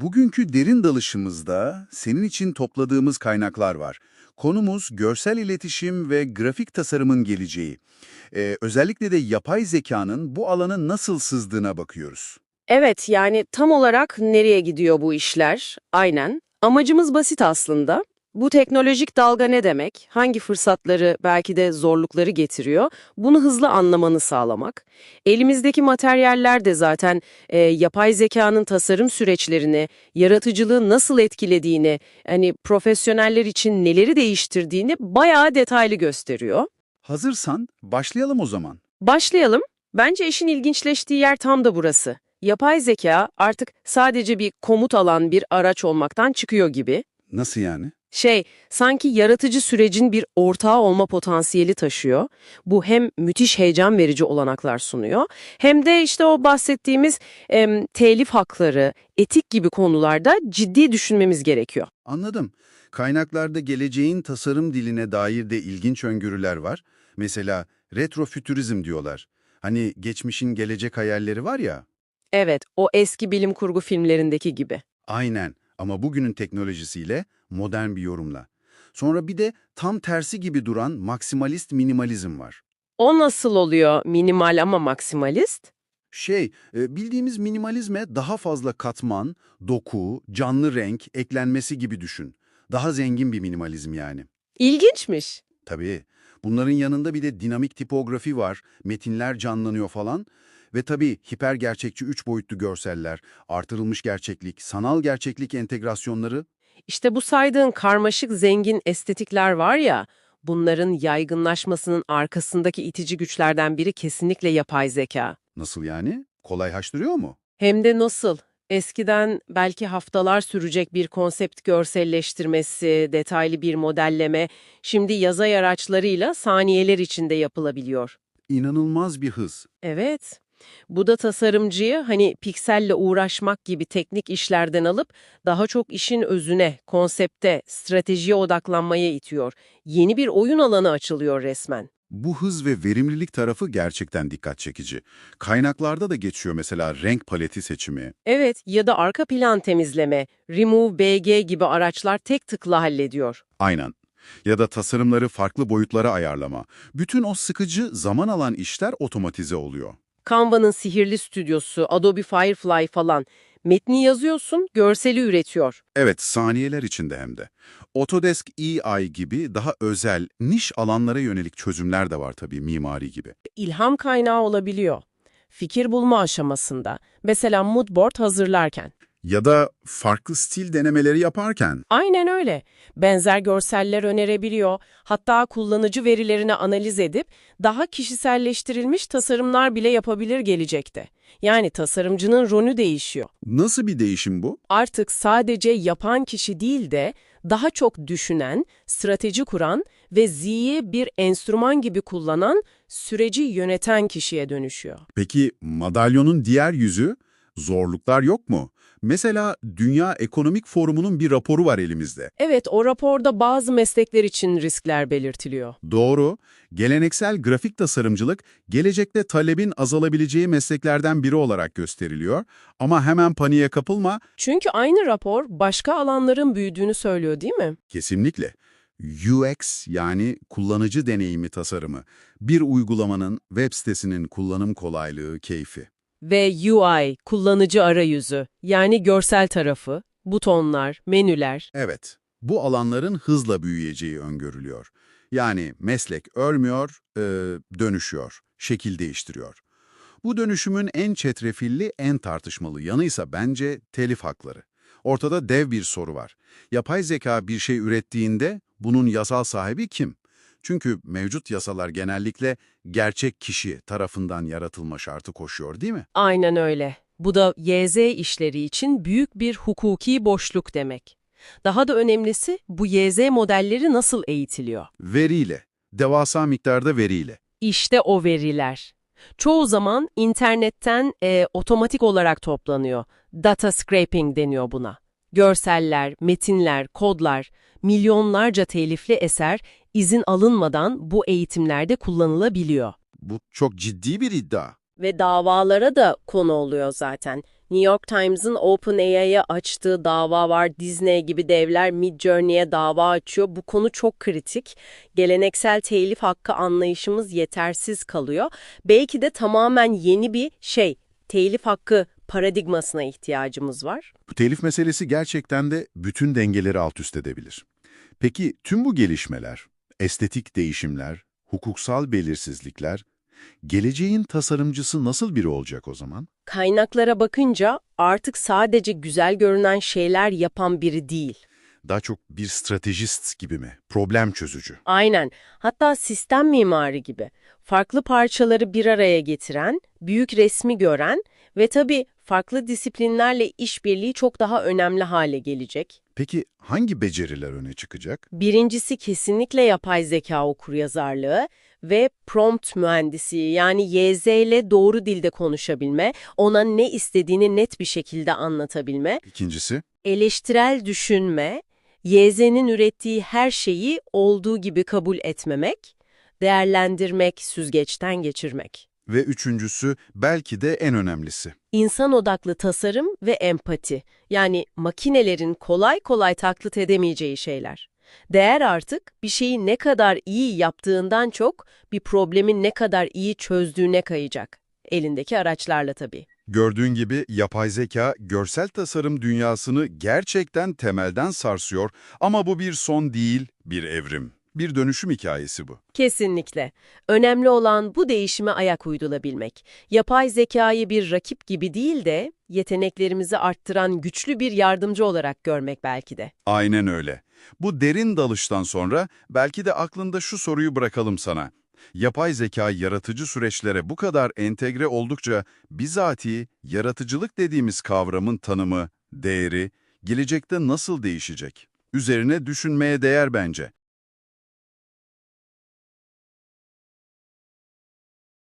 Bugünkü derin dalışımızda senin için topladığımız kaynaklar var. Konumuz görsel iletişim ve grafik tasarımın geleceği. Ee, özellikle de yapay zekanın bu alana nasıl sızdığına bakıyoruz. Evet, yani tam olarak nereye gidiyor bu işler? Aynen. Amacımız basit aslında. Bu teknolojik dalga ne demek? Hangi fırsatları, belki de zorlukları getiriyor? Bunu hızlı anlamanı sağlamak. Elimizdeki materyaller de zaten e, yapay zekanın tasarım süreçlerini, yaratıcılığı nasıl etkilediğini, hani profesyoneller için neleri değiştirdiğini bayağı detaylı gösteriyor. Hazırsan başlayalım o zaman. Başlayalım. Bence işin ilginçleştiği yer tam da burası. Yapay zeka artık sadece bir komut alan bir araç olmaktan çıkıyor gibi. Nasıl yani? Şey, sanki yaratıcı sürecin bir ortağı olma potansiyeli taşıyor. Bu hem müthiş heyecan verici olanaklar sunuyor, hem de işte o bahsettiğimiz em, telif hakları, etik gibi konularda ciddi düşünmemiz gerekiyor. Anladım. Kaynaklarda geleceğin tasarım diline dair de ilginç öngörüler var. Mesela retrofütürizm diyorlar. Hani geçmişin gelecek hayalleri var ya. Evet, o eski bilim kurgu filmlerindeki gibi. Aynen ama bugünün teknolojisiyle modern bir yorumla. Sonra bir de tam tersi gibi duran maksimalist minimalizm var. O nasıl oluyor minimal ama maksimalist? Şey, e, bildiğimiz minimalizme daha fazla katman, doku, canlı renk eklenmesi gibi düşün. Daha zengin bir minimalizm yani. İlginçmiş. Tabii. Bunların yanında bir de dinamik tipografi var, metinler canlanıyor falan. Ve tabii hiper gerçekçi üç boyutlu görseller, artırılmış gerçeklik, sanal gerçeklik entegrasyonları. İşte bu saydığın karmaşık zengin estetikler var ya, bunların yaygınlaşmasının arkasındaki itici güçlerden biri kesinlikle yapay zeka. Nasıl yani? Kolaylaştırıyor mu? Hem de nasıl? Eskiden belki haftalar sürecek bir konsept görselleştirmesi, detaylı bir modelleme, şimdi yazay araçlarıyla saniyeler içinde yapılabiliyor. İnanılmaz bir hız. Evet. Bu da tasarımcıyı hani pikselle uğraşmak gibi teknik işlerden alıp daha çok işin özüne, konsepte, stratejiye odaklanmaya itiyor. Yeni bir oyun alanı açılıyor resmen. Bu hız ve verimlilik tarafı gerçekten dikkat çekici. Kaynaklarda da geçiyor mesela renk paleti seçimi. Evet ya da arka plan temizleme, Remove BG gibi araçlar tek tıkla hallediyor. Aynen. Ya da tasarımları farklı boyutlara ayarlama. Bütün o sıkıcı, zaman alan işler otomatize oluyor. Canva'nın sihirli stüdyosu, Adobe Firefly falan. Metni yazıyorsun, görseli üretiyor. Evet, saniyeler içinde hem de. Autodesk EI gibi daha özel, niş alanlara yönelik çözümler de var tabii mimari gibi. İlham kaynağı olabiliyor. Fikir bulma aşamasında. Mesela moodboard hazırlarken. Ya da farklı stil denemeleri yaparken. Aynen öyle. Benzer görseller önerebiliyor. Hatta kullanıcı verilerini analiz edip daha kişiselleştirilmiş tasarımlar bile yapabilir gelecekte. Yani tasarımcının rolü değişiyor. Nasıl bir değişim bu? Artık sadece yapan kişi değil de daha çok düşünen, strateji kuran ve Z'yi bir enstrüman gibi kullanan, süreci yöneten kişiye dönüşüyor. Peki madalyonun diğer yüzü? Zorluklar yok mu? Mesela Dünya Ekonomik Forumu'nun bir raporu var elimizde. Evet, o raporda bazı meslekler için riskler belirtiliyor. Doğru, geleneksel grafik tasarımcılık gelecekte talebin azalabileceği mesleklerden biri olarak gösteriliyor. Ama hemen paniğe kapılma, Çünkü aynı rapor başka alanların büyüdüğünü söylüyor değil mi? kesinlikle. UX yani kullanıcı deneyimi tasarımı, bir uygulamanın web sitesinin kullanım kolaylığı, keyfi. Ve UI, kullanıcı arayüzü, yani görsel tarafı, butonlar, menüler. Evet, bu alanların hızla büyüyeceği öngörülüyor. Yani meslek ölmüyor, e, dönüşüyor, şekil değiştiriyor. Bu dönüşümün en çetrefilli, en tartışmalı yanıysa bence telif hakları. Ortada dev bir soru var. Yapay zeka bir şey ürettiğinde bunun yasal sahibi kim? Çünkü mevcut yasalar genellikle gerçek kişi tarafından yaratılma şartı koşuyor değil mi? Aynen öyle. Bu da YZ işleri için büyük bir hukuki boşluk demek. Daha da önemlisi bu YZ modelleri nasıl eğitiliyor? Veriyle, devasa miktarda veriyle. İşte o veriler. Çoğu zaman internetten e, otomatik olarak toplanıyor. Data scraping deniyor buna. Görseller, metinler, kodlar, milyonlarca telifli eser izin alınmadan bu eğitimlerde kullanılabiliyor. Bu çok ciddi bir iddia. Ve davalara da konu oluyor zaten. New York Times'ın OpenAI'ya açtığı dava var. Disney gibi devler Midjourney'e dava açıyor. Bu konu çok kritik. Geleneksel telif hakkı anlayışımız yetersiz kalıyor. Belki de tamamen yeni bir şey, telif hakkı paradigmasına ihtiyacımız var. Bu telif meselesi gerçekten de bütün dengeleri alt üst edebilir. Peki tüm bu gelişmeler, estetik değişimler, hukuksal belirsizlikler, geleceğin tasarımcısı nasıl biri olacak o zaman? Kaynaklara bakınca artık sadece güzel görünen şeyler yapan biri değil. Daha çok bir stratejist gibi mi? Problem çözücü. Aynen. Hatta sistem mimarı gibi. Farklı parçaları bir araya getiren, büyük resmi gören ve tabii farklı disiplinlerle işbirliği çok daha önemli hale gelecek. Peki hangi beceriler öne çıkacak? Birincisi kesinlikle yapay zeka okuryazarlığı ve prompt mühendisliği yani YZ ile doğru dilde konuşabilme, ona ne istediğini net bir şekilde anlatabilme, İkincisi, eleştirel düşünme, YZ'nin ürettiği her şeyi olduğu gibi kabul etmemek, değerlendirmek, süzgeçten geçirmek. Ve üçüncüsü belki de en önemlisi. İnsan odaklı tasarım ve empati. Yani makinelerin kolay kolay taklit edemeyeceği şeyler. Değer artık bir şeyi ne kadar iyi yaptığından çok bir problemi ne kadar iyi çözdüğüne kayacak. Elindeki araçlarla tabii. Gördüğün gibi yapay zeka görsel tasarım dünyasını gerçekten temelden sarsıyor ama bu bir son değil, bir evrim. Bir dönüşüm hikayesi bu. Kesinlikle. Önemli olan bu değişime ayak uydulabilmek. Yapay zekayı bir rakip gibi değil de yeteneklerimizi arttıran güçlü bir yardımcı olarak görmek belki de. Aynen öyle. Bu derin dalıştan sonra belki de aklında şu soruyu bırakalım sana. Yapay zeka yaratıcı süreçlere bu kadar entegre oldukça bizatihi yaratıcılık dediğimiz kavramın tanımı, değeri, gelecekte nasıl değişecek? Üzerine düşünmeye değer bence.